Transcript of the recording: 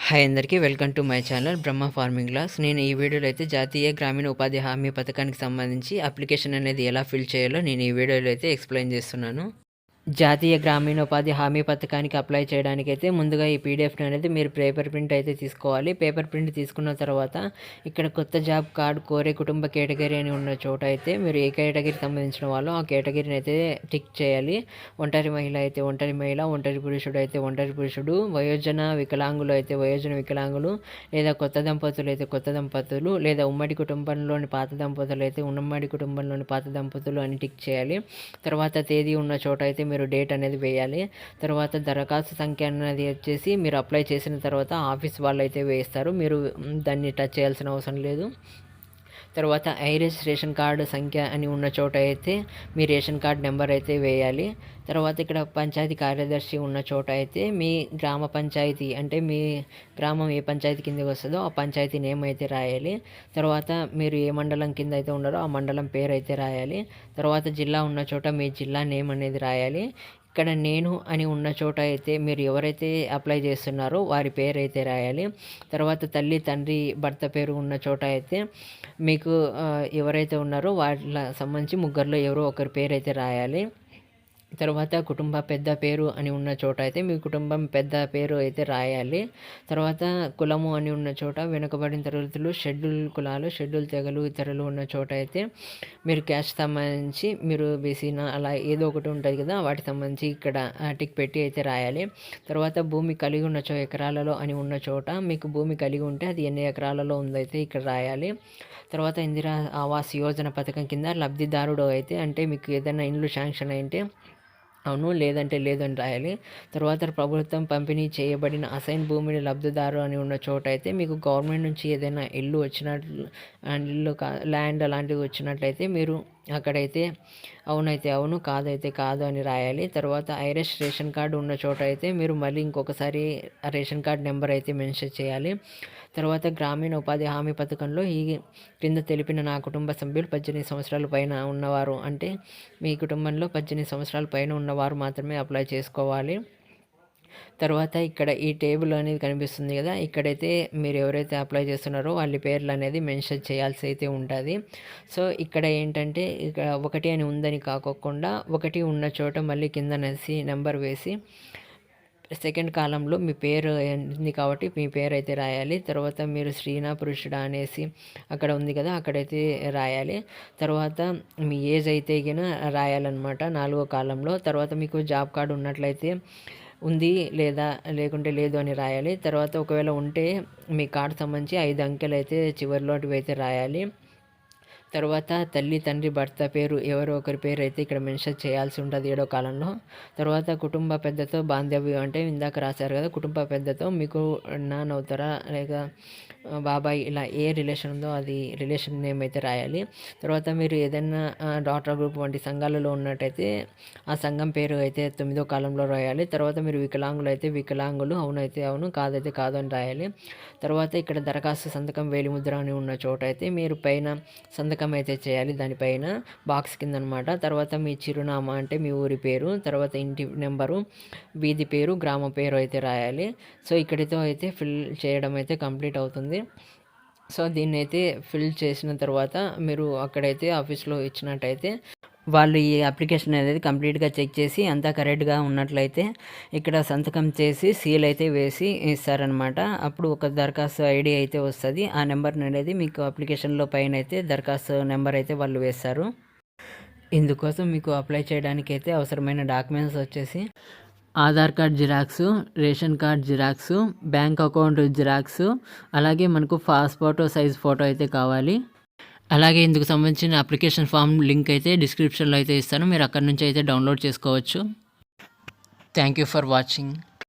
Hi అందరికీ welcome to my channel Brahma Farming Class నేను ఈ వీడియోలో అయితే జాతీయ గ్రామీణ ఉపాధి హామీ పథకానికి సంబంధించి అప్లికేషన్ అనేది ఎలా ఫిల్ చేయాలో నేను ఈ వీడియోలో అయితే ఎక్స్ప్లెయిన్ చేస్తున్నాను. జాతీయ గ్రామీణ ఉపాధి హామీ పథకానికి అప్లై చేయడానికి అయితే ముందుగా ఈ పీడిఎఫ్ అనేది మీరు పేపర్ ప్రింట్ అయితే తీసుకోవాలి. పేపర్ ప్రింట్ తీసుకున్న తర్వాత ఇక్కడ కొత్త జాబ్ కార్డు కోరే కుటుంబ కేటగిరీ అని ఉన్న చోట అయితే మీరు ఏ కేటగిరీకి సంబంధించిన వాళ్ళు ఆ కేటగిరీని అయితే టిక్ చేయాలి. ఒంటరి మహిళ అయితే ఒంటరి మహిళ ఒంటరి పురుషుడు అయితే ఒంటరి పురుషుడు వయోజన వికలాంగులు అయితే వయోజన వికలాంగులు లేదా కొత్త దంపతులు అయితే కొత్త దంపతులు లేదా ఉమ్మడి కుటుంబంలోని పాత దంపతులు అయితే ఉమ్మడి కుటుంబంలోని పాత దంపతులు అని టిక్ చేయాలి. తర్వాత తేదీ ఉన్న చోట అయితే మీరు డేట్ అనేది వేయాలి. తర్వాత దరఖాస్తు సంఖ్య అనేది వచ్చేసి మీరు అప్లై చేసిన తర్వాత ఆఫీస్ వాళ్ళు అయితే వేస్తారు మీరు దాన్ని టచ్ చేయాల్సిన అవసరం లేదు. తర్వాత ఐరిస్ రేషన్ కార్డు సంఖ్య అని ఉన్న చోట అయితే మీ రేషన్ కార్డు నెంబర్ అయితే వేయాలి. తర్వాత ఇక్కడ పంచాయతీ కార్యదర్శి ఉన్న చోట అయితే మీ గ్రామ పంచాయతీ అంటే మీ గ్రామం ఏ పంచాయతీ కిందకి వస్తుందో ఆ పంచాయతీ నేమ్ అయితే రాయాలి. తర్వాత మీరు ఏ మండలం కింద అయితే ఉన్నారో ఆ మండలం పేరు అయితే రాయాలి. తర్వాత జిల్లా ఉన్న చోట మీ జిల్లా నేమ్ అనేది రాయాలి. ఇక్కడ నేను అని ఉన్న చోట అయితే మీరు ఎవరైతే అప్లై చేస్తున్నారో వారి పేరు అయితే రాయాలి. తర్వాత తల్లి తండ్రి భర్త పేరు ఉన్న చోట అయితే మీకు ఎవరైతే ఉన్నారో వాళ్ళ సంబంధించి ముగ్గురులో ఎవరో ఒకరి పేరు అయితే రాయాలి. తర్వాత కుటుంబ పెద్ద పేరు అని ఉన్న చోట అయితే మీ కుటుంబం పెద్ద పేరు అయితే రాయాలి. తర్వాత కులము అని ఉన్న చోట వెనుకబడిన తరగతులు షెడ్యూల్ కులాలు షెడ్యూల్ తెగలు ఇతరులు ఉన్న చోట అయితే మీరు క్యాస్ట్ సంబంధించి మీరు బీసీన అలా ఏదో ఒకటి ఉంటుంది కదా వాటికి సంబంధించి ఇక్కడ టిక్ పెట్టి అయితే రాయాలి. తర్వాత భూమి కలిగి ఉన్న చో ఎకరాలలో అని ఉన్న చోట మీకు భూమి కలిగి ఉంటే అది ఎన్ని ఎకరాలలో ఉందైతే ఇక్కడ రాయాలి. తర్వాత ఇందిరా ఆవాస్ యోజన పథకం కింద లబ్ధిదారుడు అయితే అంటే మీకు ఏదైనా ఇండ్లు శాంక్షన్ అయితే అవును లేదంటే లేదని రాయాలి. తర్వాత ప్రభుత్వం పంపిణీ చేయబడిన అసైన్ భూమిని లబ్ధిదారు అని ఉన్న చోట అయితే మీకు గవర్నమెంట్ నుంచి ఏదైనా ఇల్లు వచ్చినట్లు అండ్ ఇల్లు ల్యాండ్ అలాంటివి వచ్చినట్లయితే మీరు అక్కడైతే అవునైతే అవును కాదైతే కాదు అని రాయాలి. తర్వాత ఐరస్ రేషన్ కార్డు ఉన్న చోట అయితే మీరు మళ్ళీ ఇంకొకసారి రేషన్ కార్డ్ నెంబర్ అయితే మెన్షన్ చేయాలి. తర్వాత గ్రామీణ ఉపాధి హామీ పథకంలో ఈ క్రింద తెలిపిన నా కుటుంబ సభ్యులు పద్దెనిమిది సంవత్సరాల పైన ఉన్నవారు అంటే మీ కుటుంబంలో పద్దెనిమిది సంవత్సరాల పైన ఉన్నవారు మాత్రమే అప్లై చేసుకోవాలి. తర్వాత ఇక్కడ ఈ టేబుల్ అనేది కనిపిస్తుంది కదా ఇక్కడైతే మీరు ఎవరైతే అప్లై చేస్తున్నారో వాళ్ళ పేర్లు అనేది మెన్షన్ చేయాల్సి అయితే ఉంటుంది. సో ఇక్కడ ఏంటంటే ఇక్కడ ఒకటి అని ఉందని కాకోకుండా ఒకటి ఉన్న చోట మళ్ళీ కింద అనేసి నెంబర్ వేసి సెకండ్ కాలంలో మీ పేరు ఉంది కాబట్టి మీ పేరు అయితే రాయాలి. తర్వాత మీరు శ్రీనా పురుషుడా అనేసి అక్కడ ఉంది కదా అక్కడైతే రాయాలి. తర్వాత మీ ఏజ్ అయితే గిన రాయాలన్నమాట నాలుగో కాలంలో. తర్వాత మీకు జాబ్ కార్డు ఉన్నట్లయితే ఉంది లేదా లేకుంటే లేదు అని రాయాలి. తర్వాత ఒకవేళ ఉంటే మీ కార్డు సంబంధించి ఐదు అంకెలు అయితే చివరిలోటివి అయితే రాయాలి. తర్వాత తల్లి తండ్రి భర్త పేరు ఎవరో ఒకరి పేరు అయితే ఇక్కడ మెన్షన్ చేయాల్సి ఉంటుంది ఏడో కాలంలో. తర్వాత కుటుంబ పెద్దతో బాంధవ్యం అంటే ఇందాక రాశారు కదా కుటుంబ పెద్దతో మీకు నాన్న అవుతారా లేక బాబాయ్ ఇలా ఏ రిలేషన్ ఉందో అది రిలేషన్ నేమ్ అయితే రాయాలి. తర్వాత మీరు ఏదైనా డాక్టర్ గ్రూప్ వంటి సంఘాలలో ఉన్నట్టయితే ఆ సంఘం పేరు అయితే తొమ్మిదో కాలంలో రాయాలి. తర్వాత మీరు వికలాంగులు అయితే వికలాంగులు అవునైతే అవును కాదైతే కాదు అని రాయాలి. తర్వాత ఇక్కడ దరఖాస్తు సంతకం వేలిముద్ర అని ఉన్న చోట అయితే మీరు పైన సంతకం అయితే చేయాలి. దానిపైన బాక్స్ కింద అనమాట తర్వాత మీ చిరునామా అంటే మీ ఊరి పేరు తర్వాత ఇంటి నెంబరు వీధి పేరు గ్రామ పేరు అయితే రాయాలి. సో ఇక్కడితో అయితే ఫిల్ చేయడం అయితే కంప్లీట్ అవుతుంది. సో దీన్ని అయితే ఫిల్ చేసిన తర్వాత మీరు అక్కడైతే ఆఫీస్లో ఇచ్చినట్టయితే వాళ్ళు ఈ అప్లికేషన్ అనేది కంప్లీట్గా చెక్ చేసి అంతా కరెక్ట్గా ఉన్నట్లయితే ఇక్కడ సంతకం చేసి సీల్ అయితే వేసి ఇస్తారనమాట అప్పుడు ఒక దరఖాస్తు ఐడి అయితే వస్తుంది. ఆ నెంబర్ అనేది మీకు అప్లికేషన్లో పైన అయితే దరఖాస్తు నెంబర్ అయితే వాళ్ళు వేస్తారు. ఇందుకోసం మీకు అప్లై చేయడానికి అయితే అవసరమైన డాక్యుమెంట్స్ వచ్చేసి Aadhaar card xerox ration card xerox bank account xerox అలాగే మనకు పాస్పోర్ట్ సైజ్ ఫోటో అయితే కావాలి. అలాగే ఇందుకు సంబంధించిన అప్లికేషన్ ఫామ్ లింక్ అయితే డిస్క్రిప్షన్లో అయితే ఇస్తాను. మీరు అక్కడ నుంచి అయితే డౌన్లోడ్ చేసుకోవచ్చు. Thank you for watching